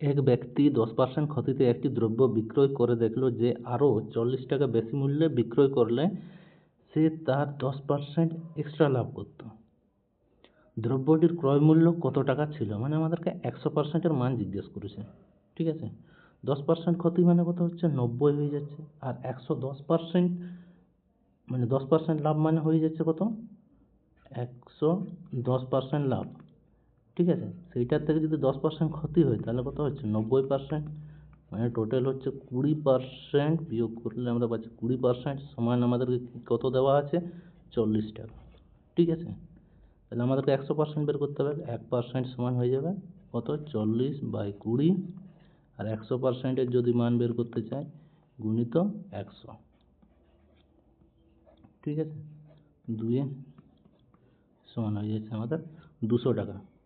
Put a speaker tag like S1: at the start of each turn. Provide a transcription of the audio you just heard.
S1: এক ব্যক্তি দশ পার্সেন্ট ক্ষতিতে একটি দ্রব্য বিক্রয় করে দেখল যে আরও চল্লিশ টাকা বেশি মূল্যে বিক্রয় করলে সে তার দশ পার্সেন্ট এক্সট্রা লাভ করত। দ্রব্যটির ক্রয় মূল্য কত টাকা ছিল? মানে আমাদেরকে একশো পার্সেন্টের মান জিজ্ঞেস করেছে। ঠিক আছে? দশ পার্সেন্ট ক্ষতি মানে কত হচ্ছে? নব্বই হয়ে যাচ্ছে। আর একশো দশ পার্সেন্ট মানে দশ পার্সেন্ট লাভ মানে হয়ে যাচ্ছে কত? একশো দশ পার্সেন্ট লাভ। ঠিক আছে? সেইটার থেকে যদি দশ পার্সেন্ট ক্ষতি হয়, তাহলে কত হচ্ছে? নব্বই পার্সেন্ট মানে টোটাল হচ্ছে কুড়ি পার্সেন্ট বিয়োগ করলে আমরা পাচ্ছি কুড়ি পার্সেন্ট সমান আমাদেরকে কত দেওয়া আছে? চল্লিশ টাকা। ঠিক আছে? তাহলে আমাদেরকে একশো পার্সেন্ট বের করতে হবে। এক পার্সেন্ট সমান হয়ে যাবে কত? চল্লিশ বাই কুড়ি। আর একশো পার্সেন্টের যদি মান বের করতে চাই, গুণিত একশো। ঠিক আছে? দুয়ে সমান হয়ে যাচ্ছে আমাদের দুশো টাকা।